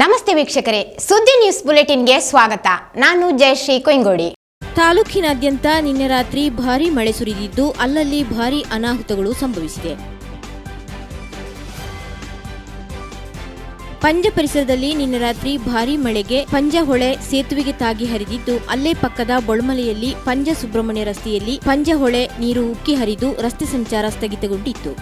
ನಮಸ್ತೆ ವೀಕ್ಷಕರೇ, ಸುದ್ದಿ ನ್ಯೂಸ್ ಬುಲೆಟಿನ್ಗೆ ಸ್ವಾಗತ. ನಾನು ಜಯಶ್ರೀ ಕೊಯ್ಗೋಡಿ. ತಾಲೂಕಿನಾದ್ಯಂತ ನಿನ್ನೆ ರಾತ್ರಿ ಭಾರಿ ಮಳೆ ಸುರಿದಿದ್ದು, ಅಲ್ಲಲ್ಲಿ ಭಾರಿ ಅನಾಹುತಗಳು ಸಂಭವಿಸಿದೆ. ಪಂಜ ಪರಿಸರದಲ್ಲಿ ನಿನ್ನೆ ರಾತ್ರಿ ಭಾರಿ ಮಳೆಗೆ ಪಂಜಹೊಳೆ ಸೇತುವೆಗೆ ತಾಗಿ ಹರಿದಿದ್ದು, ಅಲ್ಲೇ ಪಕ್ಕದ ಬೊಳಮಲೆಯಲ್ಲಿ ಪಂಜ ಸುಬ್ರಹ್ಮಣ್ಯ ರಸ್ತೆಯಲ್ಲಿ ಪಂಜಹೊಳೆ ನೀರು ಉಕ್ಕಿ ಹರಿದು ರಸ್ತೆ ಸಂಚಾರ ಸ್ಥಗಿತಗೊಂಡಿತ್ತು.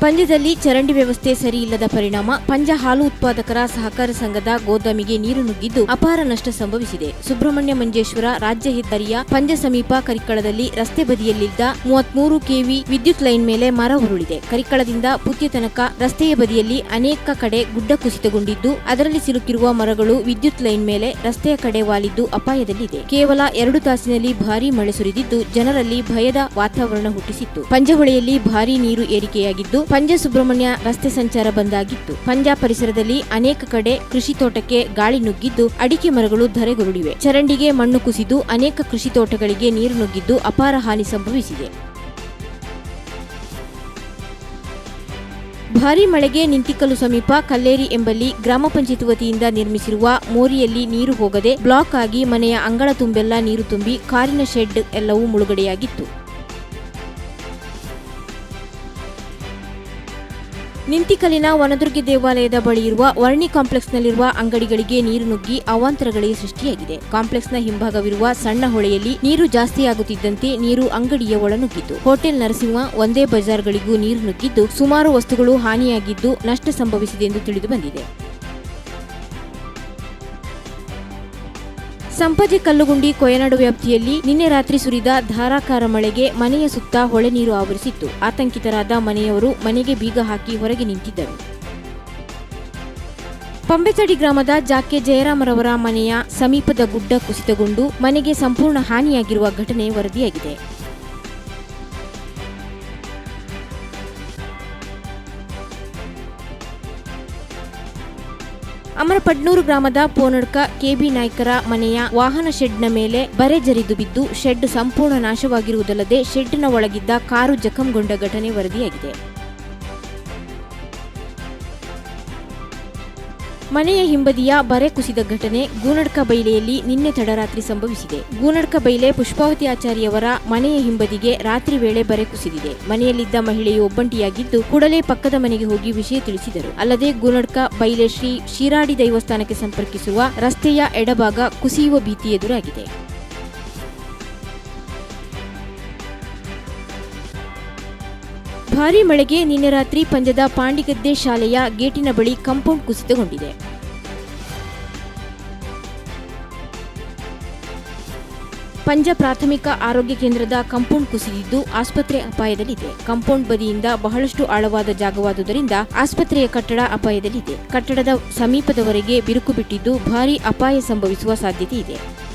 ಪಂದ್ಯದಲ್ಲಿ ಚರಂಡಿ ವ್ಯವಸ್ಥೆ ಸರಿ ಇಲ್ಲದ ಪರಿಣಾಮ, ಪಂಜ ಹಾಲು ಉತ್ಪಾದಕರ ಸಹಕಾರ ಸಂಘದ ಗೋದಾಮಿಗೆ ನೀರು ನುಗ್ಗಿದ್ದು ಅಪಾರ ನಷ್ಟ ಸಂಭವಿಸಿದೆ. ಸುಬ್ರಹ್ಮಣ್ಯ ಮಂಜೇಶ್ವರ ರಾಜ್ಯ ಹೆದ್ದಾರಿಯ ಪಂಜ ಸಮೀಪ ಕರಿಕ್ಕಳದಲ್ಲಿ ರಸ್ತೆ ಬದಿಯಲ್ಲಿದ್ದ ಮೂವತ್ಮೂರು ಕೆವಿ ವಿದ್ಯುತ್ ಲೈನ್ ಮೇಲೆ ಮರ ಉರುಳಿದೆ. ಕರಿಕ್ಕಳದಿಂದ ಪುತ್ಯ ತನಕ ರಸ್ತೆಯ ಬದಿಯಲ್ಲಿ ಅನೇಕ ಕಡೆ ಗುಡ್ಡ ಕುಸಿತಗೊಂಡಿದ್ದು, ಅದರಲ್ಲಿ ಸಿಲುಕಿರುವ ಮರಗಳು ವಿದ್ಯುತ್ ಲೈನ್ ಮೇಲೆ ರಸ್ತೆಯ ಕಡೆ ವಾಲಿದ್ದು ಅಪಾಯದಲ್ಲಿದೆ. ಕೇವಲ ಎರಡು ತಾಸಿನಲ್ಲಿ ಭಾರೀ ಮಳೆ ಸುರಿದಿದ್ದು, ಜನರಲ್ಲಿ ಭಯದ ವಾತಾವರಣ ಹುಟ್ಟಿಸಿತ್ತು. ಪಂಜಹೊಳೆಯಲ್ಲಿ ಭಾರೀ ನೀರು ಏರಿಕೆಯಾಗಿದ್ದು ಪಂಜ ಸುಬ್ರಹ್ಮಣ್ಯ ರಸ್ತೆ ಸಂಚಾರ ಬಂದಾಗಿತ್ತು. ಪಂಜಾ ಪರಿಸರದಲ್ಲಿ ಅನೇಕ ಕಡೆ ಕೃಷಿ ತೋಟಕ್ಕೆ ಗಾಳಿ ನುಗ್ಗಿದ್ದು, ಅಡಿಕೆ ಮರಗಳು ಧರೆಗುರುಳಿವೆ. ಚರಂಡಿಗೆ ಮಣ್ಣು ಕುಸಿದು ಅನೇಕ ಕೃಷಿ ತೋಟಗಳಿಗೆ ನೀರು ನುಗ್ಗಿದ್ದು ಅಪಾರ ಹಾನಿ ಸಂಭವಿಸಿದೆ. ಭಾರೀ ಮಳೆಗೆ ನಿಂತಿಕಲು ಸಮೀಪ ಕಲ್ಲೇರಿ ಎಂಬಲ್ಲಿ ಗ್ರಾಮ ಪಂಚಾಯತ್ ವತಿಯಿಂದ ನಿರ್ಮಿಸಿರುವ ಮೋರಿಯಲ್ಲಿ ನೀರು ಹೋಗದೆ ಬ್ಲಾಕ್ ಆಗಿ ಮನೆಯ ಅಂಗಳ ತುಂಬೆಲ್ಲ ನೀರು ತುಂಬಿ, ಕಾರಿನ ಶೆಡ್ ಎಲ್ಲವೂ ಮುಳುಗಡೆಯಾಗಿತ್ತು. ನಿಂತಿಕಲಿನ ವನದುರ್ಗಿ ದೇವಾಲಯದ ಬಳಿ ಇರುವ ವರ್ಣಿ ಕಾಂಪ್ಲೆಕ್ಸ್ನಲ್ಲಿರುವ ಅಂಗಡಿಗಳಿಗೆ ನೀರು ನುಗ್ಗಿ ಅವಾಂತರಗಳೇ ಸೃಷ್ಟಿಯಾಗಿದೆ. ಕಾಂಪ್ಲೆಕ್ಸ್ನ ಹಿಂಭಾಗವಿರುವ ಸಣ್ಣ ಹೊಳೆಯಲ್ಲಿ ನೀರು ಜಾಸ್ತಿಯಾಗುತ್ತಿದ್ದಂತೆ ನೀರು ಅಂಗಡಿಯ ಒಳನುಗ್ಗಿತು. ಹೋಟೆಲ್ ನರಸಿಂಹ ಒಂದೇ ಬಜಾರ್ಗಳಿಗೂ ನೀರು ನುಗ್ಗಿದ್ದು, ಸುಮಾರು ವಸ್ತುಗಳು ಹಾನಿಯಾಗಿದ್ದು ನಷ್ಟ ಸಂಭವಿಸಿದೆ ಎಂದು ತಿಳಿದುಬಂದಿದೆ ಸಂಪಜೆ ಕಲ್ಲುಗುಂಡಿ ಕೊಯನಾಡು ವ್ಯಾಪ್ತಿಯಲ್ಲಿ ನಿನ್ನೆ ರಾತ್ರಿ ಸುರಿದ ಧಾರಾಕಾರ ಮಳೆಗೆ ಮನೆಯ ಸುತ್ತ ಹೊಳೆ ನೀರು ಆವರಿಸಿತ್ತು. ಆತಂಕಿತರಾದ ಮನೆಯವರು ಮನೆಗೆ ಬೀಗ ಹಾಕಿ ಹೊರಗೆ ನಿಂತಿದ್ದರು. ಪಂಬೆತಡಿ ಗ್ರಾಮದ ಜಾಕೆ ಜಯರಾಮರವರ ಮನೆಯ ಸಮೀಪದ ಗುಡ್ಡ ಕುಸಿತಗೊಂಡು ಮನೆಗೆ ಸಂಪೂರ್ಣ ಹಾನಿಯಾಗಿರುವ ಘಟನೆ ವರದಿಯಾಗಿದೆ. ಅಮರಪಡ್ನೂರು ಗ್ರಾಮದ ಪೋನಡ್ಕ ಕೆಬಿ ನಾಯ್ಕರ ಮನೆಯ ವಾಹನ ಶೆಡ್ನ ಮೇಲೆ ಬರೆ ಜರಿದು ಬಿದ್ದು ಶೆಡ್ ಸಂಪೂರ್ಣ ನಾಶವಾಗಿರುವುದಲ್ಲದೆ ಶೆಡ್ನ ಒಳಗಿದ್ದ ಕಾರು ಜಖಂಗೊಂಡ ಘಟನೆ ವರದಿಯಾಗಿದೆ. ಮನೆಯ ಹಿಂಬದಿಯ ಬರೆ ಕುಸಿದ ಘಟನೆ ಗೂನಡ್ಕ ಬೈಲೆಯಲ್ಲಿ ನಿನ್ನೆ ತಡರಾತ್ರಿ ಸಂಭವಿಸಿದೆ. ಗೂನಡ್ಕ ಬೈಲೆ ಪುಷ್ಪಾವತಿ ಆಚಾರ್ಯವರ ಮನೆಯ ಹಿಂಬದಿಗೆ ರಾತ್ರಿ ವೇಳೆ ಬರೆ ಕುಸಿದಿದೆ. ಮನೆಯಲ್ಲಿದ್ದ ಮಹಿಳೆಯು ಒಬ್ಬಂಟಿಯಾಗಿದ್ದು ಕೂಡಲೇ ಪಕ್ಕದ ಮನೆಗೆ ಹೋಗಿ ವಿಷಯ ತಿಳಿಸಿದರು. ಅಲ್ಲದೆ ಗೂನಡ್ಕ ಬೈಲೆ ಶ್ರೀ ಶಿರಾಡಿ ದೈವಸ್ಥಾನಕ್ಕೆ ಸಂಪರ್ಕಿಸುವ ರಸ್ತೆಯ ಎಡಭಾಗ ಕುಸಿಯುವ ಭೀತಿ ಎದುರಾಗಿದೆ. ಭಾರೀ ಮಳೆಗೆ ನಿನ್ನೆ ರಾತ್ರಿ ಪಂಜದ ಪಾಂಡಿಗದ್ದೆ ಶಾಲೆಯ ಗೇಟಿನ ಬಳಿ ಕಾಂಪೌಂಡ್ ಕುಸಿತಗೊಂಡಿದೆ. ಪಂಜ ಪ್ರಾಥಮಿಕ ಆರೋಗ್ಯ ಕೇಂದ್ರದ ಕಾಂಪೌಂಡ್ ಕುಸಿದಿದ್ದು ಆಸ್ಪತ್ರೆ ಅಪಾಯದಲ್ಲಿದೆ. ಕಾಂಪೌಂಡ್ ಬದಿಯಿಂದ ಬಹಳಷ್ಟು ಆಳವಾದ ಜಾಗವಾದುದರಿಂದ ಆಸ್ಪತ್ರೆಯ ಕಟ್ಟಡ ಅಪಾಯದಲ್ಲಿದೆ. ಕಟ್ಟಡದ ಸಮೀಪದವರೆಗೆ ಬಿರುಕು ಬಿಟ್ಟಿದ್ದು ಭಾರೀ ಅಪಾಯ ಸಂಭವಿಸುವ ಸಾಧ್ಯತೆ ಇದೆ.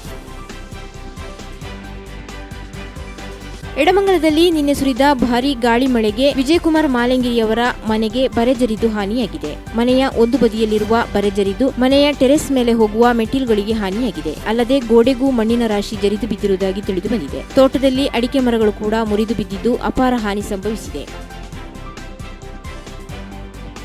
ಎಡಮಂಗಲದಲ್ಲಿ ನಿನ್ನೆ ಸುರಿದ ಭಾರೀ ಗಾಳಿ ಮಳೆಗೆ ವಿಜಯಕುಮಾರ್ ಮಾಲೆಂಗಿರಿಯವರ ಮನೆಗೆ ಬರೆಜರಿದು ಹಾನಿಯಾಗಿದೆ. ಮನೆಯ ಒಂದು ಬದಿಯಲ್ಲಿರುವ ಬರೆಜರಿದು ಮನೆಯ ಟೆರೆಸ್ ಮೇಲೆ ಹೋಗುವ ಮೆಟ್ಟಿಲುಗಳಿಗೆ ಹಾನಿಯಾಗಿದೆ. ಅಲ್ಲದೆ ಗೋಡೆಗೂ ಮಣ್ಣಿನ ರಾಶಿ ಜರಿದು ಬಿದ್ದಿರುವುದಾಗಿ ತಿಳಿದುಬಂದಿದೆ ತೋಟದಲ್ಲಿ ಅಡಿಕೆ ಮರಗಳು ಕೂಡ ಮುರಿದು ಬಿದ್ದಿದ್ದು ಅಪಾರ ಹಾನಿ ಸಂಭವಿಸಿದೆ.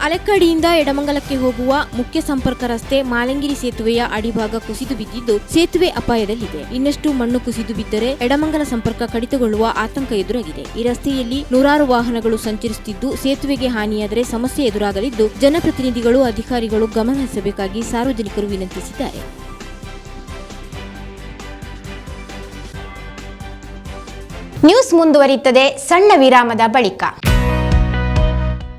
ಅಲೆಕ್ಕಡಿಯಿಂದ ಎಡಮಂಗಲಕ್ಕೆ ಹೋಗುವ ಮುಖ್ಯ ಸಂಪರ್ಕ ರಸ್ತೆ ಮಾಲಂಗಿರಿ ಸೇತುವೆಯ ಅಡಿಭಾಗ ಕುಸಿದು ಬಿದ್ದಿದ್ದು ಸೇತುವೆ ಅಪಾಯದಲ್ಲಿದೆ. ಇನ್ನಷ್ಟು ಮಣ್ಣು ಕುಸಿದು ಬಿದ್ದರೆ ಎಡಮಂಗಲ ಸಂಪರ್ಕ ಕಡಿತಗೊಳ್ಳುವ ಆತಂಕ ಎದುರಾಗಿದೆ. ಈ ರಸ್ತೆಯಲ್ಲಿ ನೂರಾರು ವಾಹನಗಳು ಸಂಚರಿಸುತ್ತಿದ್ದು ಸೇತುವೆಗೆ ಹಾನಿಯಾದರೆ ಸಮಸ್ಯೆ ಎದುರಾಗಲಿದ್ದು ಜನಪ್ರತಿನಿಧಿಗಳು, ಅಧಿಕಾರಿಗಳು ಗಮನಹರಿಸಬೇಕಾಗಿ ಸಾರ್ವಜನಿಕರು ವಿನಂತಿಸಿದ್ದಾರೆ. ನ್ಯೂಸ್ ಮುಂದುವರಿಯುತ್ತದೆ ಸಣ್ಣ ವಿರಾಮದ ಬಳಿಕ.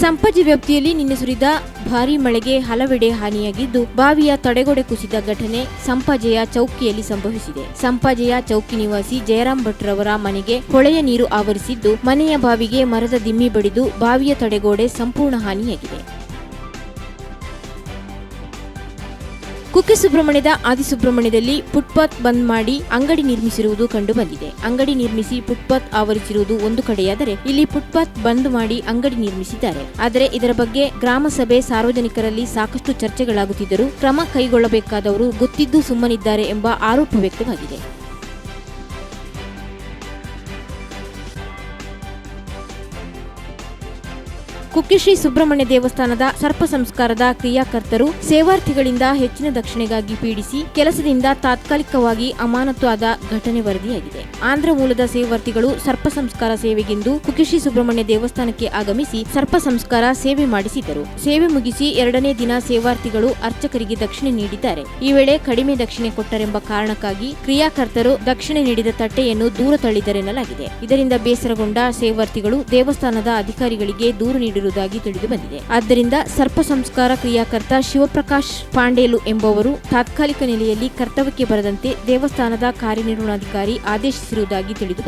ಸಂಪಾಜಿ ವ್ಯಾಪ್ತಿಯಲ್ಲಿ ನಿನ್ನೆ ಸುರಿದ ಭಾರೀ ಮಳೆಗೆ ಹಲವೆಡೆ ಹಾನಿಯಾಗಿದ್ದು, ಬಾವಿಯ ತಡೆಗೋಡೆ ಕುಸಿದ ಘಟನೆ ಸಂಪಾಜೆಯ ಚೌಕಿಯಲ್ಲಿ ಸಂಭವಿಸಿದೆ. ಸಂಪಾಜೆಯ ಚೌಕಿ ನಿವಾಸಿ ಜಯರಾಮ್ ಭಟ್ರವರ ಮನೆಗೆ ಹೊಳೆಯ ನೀರು ಆವರಿಸಿದ್ದು, ಮನೆಯ ಬಾವಿಗೆ ಮರದ ದಿಮ್ಮಿ ಬಡಿದು ಬಾವಿಯ ತಡೆಗೋಡೆ ಸಂಪೂರ್ಣ ಹಾನಿಯಾಗಿದೆ. ಕುಕ್ಕೆ ಸುಬ್ರಹ್ಮಣ್ಯದ ಆದಿಸುಬ್ರಹ್ಮಣ್ಯದಲ್ಲಿ ಫುಟ್ಪಾತ್ ಬಂದ್ ಮಾಡಿ ಅಂಗಡಿ ನಿರ್ಮಿಸಿರುವುದು ಕಂಡುಬಂದಿದೆ. ಅಂಗಡಿ ನಿರ್ಮಿಸಿ ಫುಟ್ಪಾತ್ ಆವರಿಸಿರುವುದು ಒಂದು ಕಡೆಯಾದರೆ ಇಲ್ಲಿ ಫುಟ್ಪಾತ್ ಬಂದ್ ಮಾಡಿ ಅಂಗಡಿ ನಿರ್ಮಿಸಿದ್ದಾರೆ. ಆದರೆ ಇದರ ಬಗ್ಗೆ ಗ್ರಾಮಸಭೆ ಸಾರ್ವಜನಿಕರಲ್ಲಿ ಸಾಕಷ್ಟು ಚರ್ಚೆಗಳಾಗುತ್ತಿದ್ದರೂ ಕ್ರಮ ಕೈಗೊಳ್ಳಬೇಕಾದವರು ಗೊತ್ತಿದ್ದು ಸುಮ್ಮನಿದ್ದಾರೆ ಎಂಬ ಆರೋಪ ವ್ಯಕ್ತವಾಗಿದೆ. ಕುಕ್ಕಿಶ್ರೀ ಸುಬ್ರಹ್ಮಣ್ಯ ದೇವಸ್ಥಾನದ ಸರ್ಪ ಸಂಸ್ಕಾರದ ಕ್ರಿಯಾಕರ್ತರು ಸೇವಾರ್ಥಿಗಳಿಂದ ಹೆಚ್ಚಿನ ದಕ್ಷಿಣೆಗಾಗಿ ಪೀಡಿಸಿ ಕೆಲಸದಿಂದ ತಾತ್ಕಾಲಿಕವಾಗಿ ಅಮಾನತು ಆದ ಘಟನೆ ವರದಿಯಾಗಿದೆ. ಆಂಧ್ರ ಮೂಲದ ಸೇವಾರ್ಥಿಗಳು ಸರ್ಪ ಸಂಸ್ಕಾರ ಸೇವೆಗೆಂದು ಕುಕ್ಕಿಶ್ರೀ ಸುಬ್ರಹ್ಮಣ್ಯ ದೇವಸ್ಥಾನಕ್ಕೆ ಆಗಮಿಸಿ ಸರ್ಪ ಸಂಸ್ಕಾರ ಸೇವೆ ಮಾಡಿಸಿದರು ಸೇವೆ ಮುಗಿಸಿ ಎರಡನೇ ದಿನ ಸೇವಾರ್ಥಿಗಳು ಅರ್ಚಕರಿಗೆ ದಕ್ಷಿಣೆ ನೀಡಿದ್ದಾರೆ. ಈ ವೇಳೆ ಕಡಿಮೆ ದಕ್ಷಿಣೆ ಕೊಟ್ಟರೆಂಬ ಕಾರಣಕ್ಕಾಗಿ ಕ್ರಿಯಾಕರ್ತರು ದಕ್ಷಿಣೆ ನೀಡಿದ ತಟ್ಟೆಯನ್ನು ದೂರ ತಳ್ಳಿದರೆನ್ನಲಾಗಿದೆ. ಇದರಿಂದ ಬೇಸರಗೊಂಡ ಸೇವಾರ್ಥಿಗಳು ದೇವಸ್ಥಾನದ ಅಧಿಕಾರಿಗಳಿಗೆ ದೂರು ನೀಡಿರುವುದಾಗಿ ತಿಳಿದು ಬಂದಿದೆ. ಆದ್ದರಿಂದ ಸರ್ಪ ಸಂಸ್ಕಾರ ಕ್ರಿಯಾಕರ್ತ ಶಿವಪ್ರಕಾಶ್ ಪಾಂಡೇಲು ಎಂಬುವರು ತಾತ್ಕಾಲಿಕ ನೆಲೆಯಲ್ಲಿ ಕರ್ತವ್ಯಕ್ಕೆ ಬರದಂತೆ ದೇವಸ್ಥಾನದ ಕಾರ್ಯನಿರ್ವಹಣಾಧಿಕಾರಿ ಆದೇಶಿಸಿರುವುದಾಗಿ ತಿಳಿದು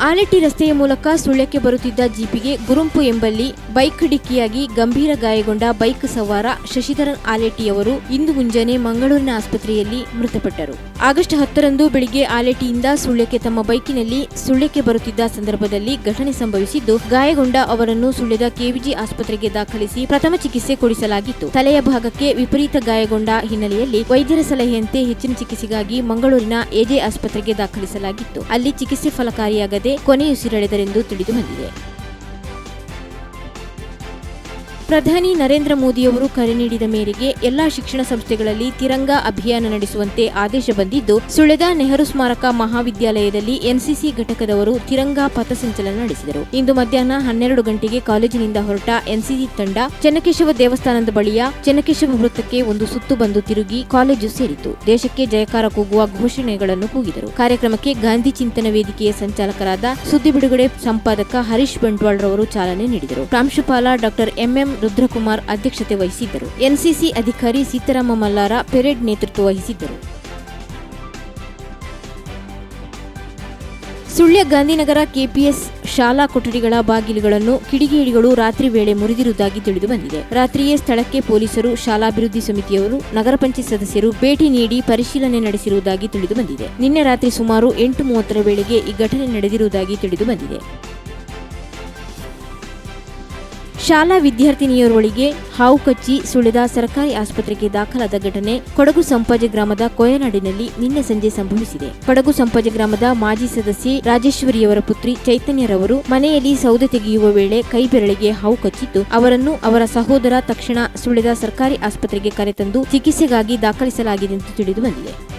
ಆಲೆಟ್ಟಿ ರಸ್ತೆಯ ಮೂಲಕ ಸುಳ್ಯಕ್ಕೆ ಬರುತ್ತಿದ್ದ ಜೀಪಿಗೆ ಗುರುಂಪು ಎಂಬಲ್ಲಿ ಬೈಕ್ ಡಿಕ್ಕಿಯಾಗಿ ಗಂಭೀರ ಗಾಯಗೊಂಡ ಬೈಕ್ ಸವಾರ ಶಶಿಧರನ್ ಆಲೆಟ್ಟಿಯವರು ಇಂದು ಮುಂಜಾನೆ ಮಂಗಳೂರಿನ ಆಸ್ಪತ್ರೆಯಲ್ಲಿ ಮೃತಪಟ್ಟರು. ಆಗಸ್ಟ್ ಹತ್ತರಂದು ಬೆಳಿಗ್ಗೆ ಆಲೆಟ್ಟಿಯಿಂದ ಸುಳ್ಯಕ್ಕೆ ತಮ್ಮ ಬೈಕಿನಲ್ಲಿ ಸುಳ್ಯಕ್ಕೆ ಬರುತ್ತಿದ್ದ ಸಂದರ್ಭದಲ್ಲಿ ಘಟನೆ ಸಂಭವಿಸಿದ್ದು, ಗಾಯಗೊಂಡ ಅವರನ್ನು ಸುಳ್ಯದ ಕೆವಿಜಿ ಆಸ್ಪತ್ರೆಗೆ ದಾಖಲಿಸಿ ಪ್ರಥಮ ಚಿಕಿತ್ಸೆ ಕೊಡಿಸಲಾಗಿತ್ತು. ತಲೆಯ ಭಾಗಕ್ಕೆ ವಿಪರೀತ ಗಾಯಗೊಂಡ ಹಿನ್ನೆಲೆಯಲ್ಲಿ ವೈದ್ಯರ ಸಲಹೆಯಂತೆ ಹೆಚ್ಚಿನ ಚಿಕಿತ್ಸೆಗಾಗಿ ಮಂಗಳೂರಿನ ಎಜೆ ಆಸ್ಪತ್ರೆಗೆ ದಾಖಲಿಸಲಾಗಿತ್ತು. ಅಲ್ಲಿ ಚಿಕಿತ್ಸೆ ಫಲಕಾರಿಯಾಗದೆ ಕೊನೆಯುಸಿರೆಳೆದರೆಂದು ತಿಳಿದು ಬಂದಿದೆ ಪ್ರಧಾನಿ ನರೇಂದ್ರ ಮೋದಿಯವರು ಕರೆ ನೀಡಿದ ಮೇರೆಗೆ ಎಲ್ಲಾ ಶಿಕ್ಷಣ ಸಂಸ್ಥೆಗಳಲ್ಲಿ ತಿರಂಗ ಅಭಿಯಾನ ನಡೆಸುವಂತೆ ಆದೇಶ ಬಂದಿದ್ದು, ಸುಳೆದ ನೆಹರು ಸ್ಮಾರಕ ಮಹಾವಿದ್ಯಾಲಯದಲ್ಲಿ ಎನ್ಸಿಸಿ ಘಟಕದವರು ತಿರಂಗ ಪಥಸಂಚಲನ ನಡೆಸಿದರು. ಇಂದು ಮಧ್ಯಾಹ್ನ ಹನ್ನೆರಡು ಗಂಟೆಗೆ ಕಾಲೇಜಿನಿಂದ ಹೊರಟ ಎನ್ಸಿಸಿ ತಂಡ ಚೆನ್ನಕೇಶವ ದೇವಸ್ಥಾನದ ಬಳಿಯ ಚೆನ್ನಕೇಶವ ವೃತ್ತಕ್ಕೆ ಒಂದು ಸುತ್ತು ಬಂದು ತಿರುಗಿ ಕಾಲೇಜು ಸೇರಿತು ದೇಶಕ್ಕೆ ಜಯಕಾರ ಕೂಗುವ ಘೋಷಣೆಗಳನ್ನು ಕೂಗಿದರು. ಕಾರ್ಯಕ್ರಮಕ್ಕೆ ಗಾಂಧಿ ಚಿಂತನ ವೇದಿಕೆಯ ಸಂಚಾಲಕರಾದ ಸುದ್ದಿ ಬಿಡುಗಡೆ ಸಂಪಾದಕ ಹರೀಶ್ ಬಂಟ್ವಾಳ್ ರವರು ಚಾಲನೆ ನೀಡಿದರು. ಪ್ರಾಂಶುಪಾಲ ಡಾಕ್ಟರ್ ಎಂಎಂ ರುದ್ರಕುಮಾರ್ ಅಧ್ಯಕ್ಷತೆ ವಹಿಸಿದ್ದರು. ಎನ್ಸಿಸಿ ಅಧಿಕಾರಿ ಸೀತಾರಾಮ ಮಲ್ಲಾರ ಪೆರೇಡ್ ನೇತೃತ್ವ ವಹಿಸಿದ್ದರು. ಸುಳ್ಯ ಗಾಂಧಿನಗರ ಕೆಪಿಎಸ್ ಶಾಲಾ ಕೊಠಡಿಗಳ ಬಾಗಿಲುಗಳನ್ನು ಕಿಡಿಗೇಡಿಗಳು ರಾತ್ರಿ ವೇಳೆ ಮುರಿದಿರುವುದಾಗಿ ತಿಳಿದು ಬಂದಿದೆ. ರಾತ್ರಿಯೇ ಸ್ಥಳಕ್ಕೆ ಪೊಲೀಸರು, ಶಾಲಾಭಿವೃದ್ಧಿ ಸಮಿತಿಯವರು, ನಗರ ಪಂಚಾಯತ್ ಸದಸ್ಯರು ಭೇಟಿ ನೀಡಿ ಪರಿಶೀಲನೆ ನಡೆಸಿರುವುದಾಗಿ ತಿಳಿದು ಬಂದಿದೆ. ನಿನ್ನೆ ರಾತ್ರಿ ಸುಮಾರು ಎಂಟು ಮೂವತ್ತರ ವೇಳೆಗೆ ಈ ಘಟನೆ ನಡೆದಿರುವುದಾಗಿ ತಿಳಿದು ಶಾಲಾ ವಿದ್ಯಾರ್ಥಿನಿಯರೊಳಗೆ ಹಾವು ಕಚ್ಚಿ ಸುಳಿದ ಸರ್ಕಾರಿ ಆಸ್ಪತ್ರೆಗೆ ದಾಖಲಾದ ಘಟನೆ ಕೊಡಗು ಸಂಪಾಜೆ ಗ್ರಾಮದ ಕೊಯನಾಡಿನಲ್ಲಿ ನಿನ್ನೆ ಸಂಜೆ ಸಂಭವಿಸಿದೆ. ಕೊಡಗು ಸಂಪಾಜೆ ಗ್ರಾಮದ ಮಾಜಿ ಸದಸ್ಯೆ ರಾಜೇಶ್ವರಿಯವರ ಪುತ್ರಿ ಚೈತನ್ಯರವರು ಮನೆಯಲ್ಲಿ ಸೌದೆ ತೆಗೆಯುವ ವೇಳೆ ಕೈ ಬೆರಳಿಗೆ ಹಾವು ಕಚ್ಚಿದ್ದು, ಅವರನ್ನು ಅವರ ಸಹೋದರ ತಕ್ಷಣ ಸುಳಿದ ಸರ್ಕಾರಿ ಆಸ್ಪತ್ರೆಗೆ ಕರೆತಂದು ಚಿಕಿತ್ಸೆಗಾಗಿ ದಾಖಲಿಸಲಾಗಿದೆ ಎಂದು ತಿಳಿದು ಬಂದಿದೆ.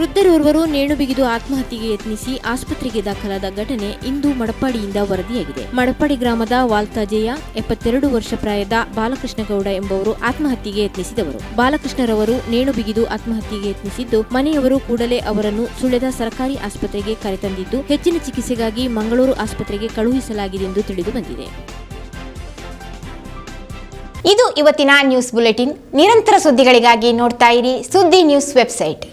ವೃದ್ಧರೋರ್ವರು ನೇಣು ಬಿಗಿದು ಆತ್ಮಹತ್ಯೆಗೆ ಯತ್ನಿಸಿ ಆಸ್ಪತ್ರೆಗೆ ದಾಖಲಾದ ಘಟನೆ ಇಂದು ಮಡಪಾಡಿಯಿಂದ ವರದಿಯಾಗಿದೆ. ಮಡಪಾಡಿ ಗ್ರಾಮದ ವಾಲ್ತಾಜೆಯ ಎಪ್ಪತ್ತೆರಡು ವರ್ಷ ಪ್ರಾಯದ ಬಾಲಕೃಷ್ಣಗೌಡ ಎಂಬುವರು ಆತ್ಮಹತ್ಯೆಗೆ ಯತ್ನಿಸಿದವರು. ಬಾಲಕೃಷ್ಣರವರು ನೇಣು ಬಿಗಿದು ಆತ್ಮಹತ್ಯೆಗೆ ಯತ್ನಿಸಿದ್ದು, ಮನೆಯವರು ಕೂಡಲೇ ಅವರನ್ನು ಸುಳೆದ ಸರ್ಕಾರಿ ಆಸ್ಪತ್ರೆಗೆ ಕರೆತಂದಿದ್ದು, ಹೆಚ್ಚಿನ ಚಿಕಿತ್ಸೆಗಾಗಿ ಮಂಗಳೂರು ಆಸ್ಪತ್ರೆಗೆ ಕಳುಹಿಸಲಾಗಿದೆ ಎಂದು ತಿಳಿದು ಬಂದಿದೆ. ಇದು ಇವತ್ತಿನ ನ್ಯೂಸ್ ಬುಲೆಟಿನ್. ನಿರಂತರ ಸುದ್ದಿಗಳಿಗಾಗಿ ನೋಡ್ತಾ ಇರಿ ಸುದ್ದಿ ನ್ಯೂಸ್ ವೆಬ್ಸೈಟ್.